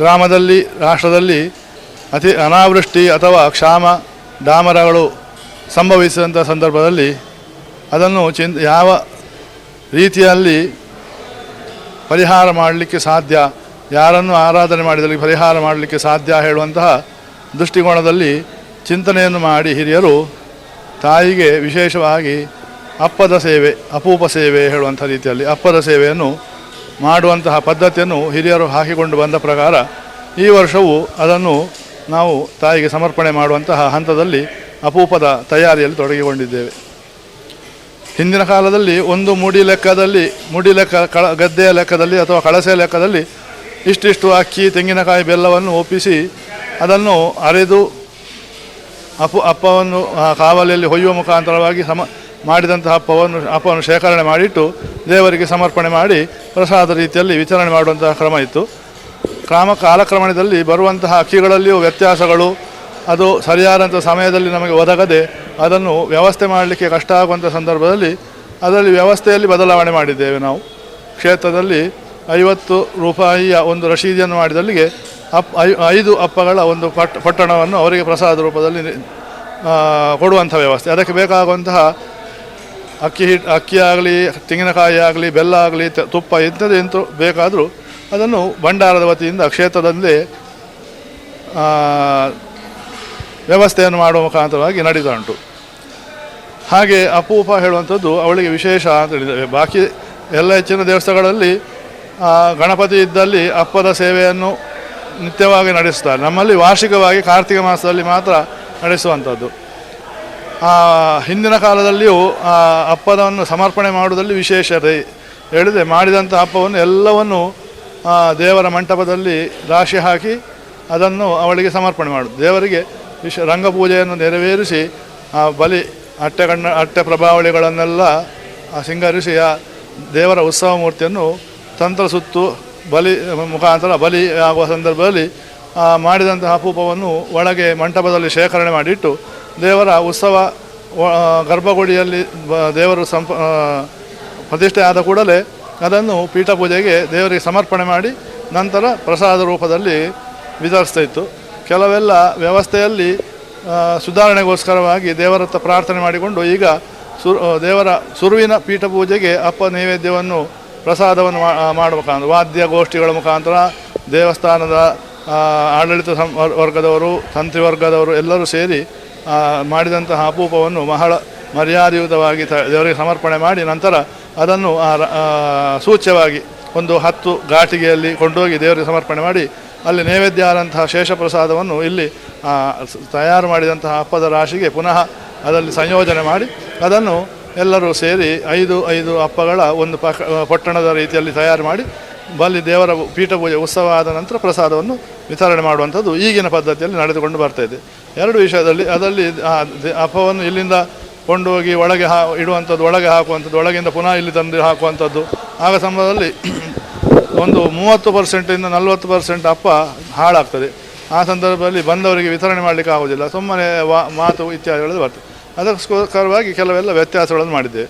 ಗ್ರಾಮದಲ್ಲಿ, ರಾಷ್ಟ್ರದಲ್ಲಿ ಅತಿ ಅನಾವೃಷ್ಟಿ ಅಥವಾ ಕ್ಷಾಮ ಡಾಮರಗಳು ಸಂಭವಿಸಿದಂಥ ಸಂದರ್ಭದಲ್ಲಿ ಅದನ್ನು ಚಿನ್, ಯಾವ ರೀತಿಯಲ್ಲಿ ಪರಿಹಾರ ಮಾಡಲಿಕ್ಕೆ ಸಾಧ್ಯ, ಯಾರನ್ನು ಆರಾಧನೆ ಮಾಡಿದಲ್ಲಿ ಪರಿಹಾರ ಮಾಡಲಿಕ್ಕೆ ಸಾಧ್ಯ ಹೇಳುವಂತಹ ದೃಷ್ಟಿಕೋನದಲ್ಲಿ ಚಿಂತನೆಯನ್ನು ಮಾಡಿ ಹಿರಿಯರು ತಾಯಿಗೆ ವಿಶೇಷವಾಗಿ ಅಪ್ಪದ ಸೇವೆ, ಅಪೂಪ ಸೇವೆ ಹೇಳುವಂಥ ರೀತಿಯಲ್ಲಿ ಅಪ್ಪದ ಸೇವೆಯನ್ನು ಮಾಡುವಂತಹ ಪದ್ಧತಿಯನ್ನು ಹಿರಿಯರು ಹಾಕಿಕೊಂಡು ಬಂದ ಪ್ರಕಾರ ಈ ವರ್ಷವೂ ಅದನ್ನು ನಾವು ತಾಯಿಗೆ ಸಮರ್ಪಣೆ ಮಾಡುವಂತಹ ಹಂತದಲ್ಲಿ ಅಪೂಪದ ತಯಾರಿಯಲ್ಲಿ ತೊಡಗಿಕೊಂಡಿದ್ದೇವೆ. ಹಿಂದಿನ ಕಾಲದಲ್ಲಿ ಒಂದು ಮುಡಿ ಲೆಕ್ಕದಲ್ಲಿ, ಮುಡಿ ಲೆಕ್ಕ ಕಳ, ಗದ್ದೆಯ ಲೆಕ್ಕದಲ್ಲಿ ಅಥವಾ ಕಳಸೆಯ ಲೆಕ್ಕದಲ್ಲಿ ಇಷ್ಟಿಷ್ಟು ಅಕ್ಕಿ, ತೆಂಗಿನಕಾಯಿ ಬೆಲ್ಲವನ್ನು ಒಪ್ಪಿಸಿ ಅದನ್ನು ಅರೆದು ಅಪ್ಪು ಅಪ್ಪವನ್ನು ಕಾವಲಿಯಲ್ಲಿ ಹೊಯ್ಯುವ ಮುಖಾಂತರವಾಗಿ ಸಮ ಮಾಡಿದಂತಹ ಅಪ್ಪವನ್ನು ಅಪ್ಪವನ್ನು ಶೇಖರಣೆ ಮಾಡಿಟ್ಟು ದೇವರಿಗೆ ಸಮರ್ಪಣೆ ಮಾಡಿ ಪ್ರಸಾದ ರೀತಿಯಲ್ಲಿ ವಿಚಾರಣೆ ಮಾಡುವಂತಹ ಕ್ರಮ ಇತ್ತು. ಕ್ರಮ ಕಾಲಕ್ರಮಣದಲ್ಲಿ ಬರುವಂತಹ ಅಕ್ಕಿಗಳಲ್ಲಿಯೂ ವ್ಯತ್ಯಾಸಗಳು, ಅದು ಸರಿಯಾದಂಥ ಸಮಯದಲ್ಲಿ ನಮಗೆ ಒದಗದೆ ಅದನ್ನು ವ್ಯವಸ್ಥೆ ಮಾಡಲಿಕ್ಕೆ ಕಷ್ಟ ಆಗುವಂಥ ಸಂದರ್ಭದಲ್ಲಿ ಅದರಲ್ಲಿ ವ್ಯವಸ್ಥೆಯಲ್ಲಿ ಬದಲಾವಣೆ ಮಾಡಿದ್ದೇವೆ ನಾವು. ಕ್ಷೇತ್ರದಲ್ಲಿ ಐವತ್ತು ರೂಪಾಯಿಯ ಒಂದು ರಶೀದಿಯನ್ನು ಮಾಡಿದಲ್ಲಿಗೆ ಅಪ್ ಐದು ಅಪ್ಪಗಳ ಒಂದು ಪಟ್, ಪಟ್ಟಣವನ್ನು ಅವರಿಗೆ ಪ್ರಸಾದ ರೂಪದಲ್ಲಿ ಕೊಡುವಂಥ ವ್ಯವಸ್ಥೆ. ಅದಕ್ಕೆ ಬೇಕಾಗುವಂತಹ ಅಕ್ಕಿ ಹಿಟ್ಟು ಅಕ್ಕಿ ಆಗಲಿ, ತೆಂಗಿನಕಾಯಿ ಆಗಲಿ, ಬೆಲ್ಲ ಆಗಲಿ ತುಪ್ಪ ಎಂಥದ್ದು ಎಂತ ಬೇಕಾದರೂ ಅದನ್ನು ಭಂಡಾರದ ವತಿಯಿಂದ ಕ್ಷೇತ್ರದಲ್ಲಿ ವ್ಯವಸ್ಥೆಯನ್ನು ಮಾಡುವ ಮುಖಾಂತರವಾಗಿ ನಡೀತಾ ಉಂಟು ಹಾಗೆ ಅಪೂಪ ಹೇಳುವಂಥದ್ದು ಅವಳಿಗೆ ವಿಶೇಷ ಅಂತ ಹೇಳಿದ್ದೇವೆ ಬಾಕಿ ಎಲ್ಲ ಹೆಚ್ಚಿನ ದೇವಸ್ಥಾನಗಳಲ್ಲಿ ಗಣಪತಿ ಇದ್ದಲ್ಲಿ ಅಪ್ಪದ ಸೇವೆಯನ್ನು ನಿತ್ಯವಾಗಿ ನಡೆಸ್ತಾರೆ. ನಮ್ಮಲ್ಲಿ ವಾರ್ಷಿಕವಾಗಿ ಕಾರ್ತಿಕ ಮಾಸದಲ್ಲಿ ಮಾತ್ರ ನಡೆಸುವಂಥದ್ದು. ಹಿಂದಿನ ಕಾಲದಲ್ಲಿಯೂ, ಆ ಅಪ್ಪದವನ್ನು ಸಮರ್ಪಣೆ ಮಾಡುವುದಲ್ಲಿ ವಿಶೇಷತೆ ಹೇಳಿದೆ. ಮಾಡಿದಂಥ ಹಬ್ಬವನ್ನು ಎಲ್ಲವನ್ನು ದೇವರ ಮಂಟಪದಲ್ಲಿ ರಾಶಿ ಹಾಕಿ ಅದನ್ನು ಅವಳಿಗೆ ಸಮರ್ಪಣೆ ಮಾಡುದು ದೇವರಿಗೆ ವಿಶ, ರಂಗಪೂಜೆಯನ್ನು ನೆರವೇರಿಸಿ, ಆ, ಬಲಿ, ಅಟ್ಟೆ ಕಣ್ಣ, ಅಟ್ಟೆ ಪ್ರಭಾವಳಿಗಳನ್ನೆಲ್ಲ ಸಿಂಗರಿಸಿ, ಆ, ದೇವರ ಉತ್ಸವ ಮೂರ್ತಿಯನ್ನು ತಂತ್ರ ಸುತ್ತು, ಬಲಿ, ಮುಖಾಂತರ ಬಲಿ ಆಗುವ ಸಂದರ್ಭದಲ್ಲಿ ಮಾಡಿದಂತಹ ಅಪೂಪವನ್ನು ಒಳಗೆ ಮಂಟಪದಲ್ಲಿ ಶೇಖರಣೆ ಮಾಡಿಟ್ಟು ದೇವರ ಉತ್ಸವ ಗರ್ಭಗುಡಿಯಲ್ಲಿ ದೇವರು ಸಂಪ ಪ್ರತಿಷ್ಠೆ ಆದ ಕೂಡಲೇ ಅದನ್ನು ಪೀಠ ಪೂಜೆಗೆ ದೇವರಿಗೆ ಸಮರ್ಪಣೆ ಮಾಡಿ ನಂತರ ಪ್ರಸಾದ ರೂಪದಲ್ಲಿ ವಿತರಿಸ್ತಾ ಇತ್ತು. ಕೆಲವೆಲ್ಲ ವ್ಯವಸ್ಥೆಯಲ್ಲಿ ಸುಧಾರಣೆಗೋಸ್ಕರವಾಗಿ ದೇವರತ್ತ ಪ್ರಾರ್ಥನೆ ಮಾಡಿಕೊಂಡು ಈಗ ದೇವರ ಸುರುವಿನ ಪೀಠ ಪೂಜೆಗೆ ಅಪ್ಪ ನೈವೇದ್ಯವನ್ನು, ಪ್ರಸಾದವನ್ನು ಮಾಡುವ ಮುಖಾಂತರ ವಾದ್ಯ ಗೋಷ್ಠಿಗಳ ಮುಖಾಂತರ ದೇವಸ್ಥಾನದ ಆಡಳಿತ ವರ್ಗದವರು ತಂತ್ರಿ ವರ್ಗದವರು ಎಲ್ಲರೂ ಸೇರಿ ಮಾಡಿದಂತಹ ಅಪೂಪವನ್ನು ಬಹಳ ಮರ್ಯಾದಯುತವಾಗಿ ದೇವರಿಗೆ ಸಮರ್ಪಣೆ ಮಾಡಿ ನಂತರ ಅದನ್ನು ಸೂಚ್ಯವಾಗಿ ಒಂದು ಹತ್ತು ಘಾಟಿಗೆಯಲ್ಲಿ ಕೊಂಡೋಗಿ ದೇವರಿಗೆ ಸಮರ್ಪಣೆ ಮಾಡಿ ಅಲ್ಲಿ ನೈವೇದ್ಯ ಆದಂತಹ ಶೇಷಪ್ರಸಾದವನ್ನು ಇಲ್ಲಿ ತಯಾರು ಮಾಡಿದಂತಹ ಹಬ್ಬದ ರಾಶಿಗೆ ಪುನಃ ಅದರಲ್ಲಿ ಸಂಯೋಜನೆ ಮಾಡಿ ಅದನ್ನು ಎಲ್ಲರೂ ಸೇರಿ ಐದು ಐದು ಅಪ್ಪಗಳ ಒಂದು ಪಕ್ಕ ಪೊಟ್ಟಣದ ರೀತಿಯಲ್ಲಿ ತಯಾರು ಮಾಡಿ ಬಲ್ಲಿ ದೇವರ ಪೀಠ ಪೂಜೆ ಉತ್ಸವ ಆದ ನಂತರ ಪ್ರಸಾದವನ್ನು ವಿತರಣೆ ಮಾಡುವಂಥದ್ದು ಈಗಿನ ಪದ್ಧತಿಯಲ್ಲಿ ನಡೆದುಕೊಂಡು ಬರ್ತಾ ಇದೆ. ಎರಡು ವಿಷಯದಲ್ಲಿ ಅದರಲ್ಲಿ ಅಪ್ಪವನ್ನು ಇಲ್ಲಿಂದ ಕೊಂಡೋಗಿ ಒಳಗೆ ಹಾ ಇಡುವಂಥದ್ದು, ಒಳಗೆ ಹಾಕುವಂಥದ್ದು, ಒಳಗಿಂದ ಪುನಃ ಇಲ್ಲಿ ತಂದು ಹಾಕುವಂಥದ್ದು. ಆಗ ಸಂದರ್ಭದಲ್ಲಿ ಒಂದು ಮೂವತ್ತು ಪರ್ಸೆಂಟಿಂದ ನಲವತ್ತು ಪರ್ಸೆಂಟ್ ಅಪ್ಪ ಹಾಳಾಗ್ತದೆ. ಆ ಸಂದರ್ಭದಲ್ಲಿ ಬಂದವರಿಗೆ ವಿತರಣೆ ಮಾಡಲಿಕ್ಕೆ ಆಗೋದಿಲ್ಲ ಸುಮ್ಮನೆ ವಾ ಮಾತು ಇತ್ಯಾದಿಗಳು ಬರ್ತದೆ. ಅದಕ್ಕೋಸ್ಕರವಾಗಿ ಕೆಲವೆಲ್ಲ ವ್ಯತ್ಯಾಸಗಳನ್ನು ಮಾಡಿದ್ದೇವೆ.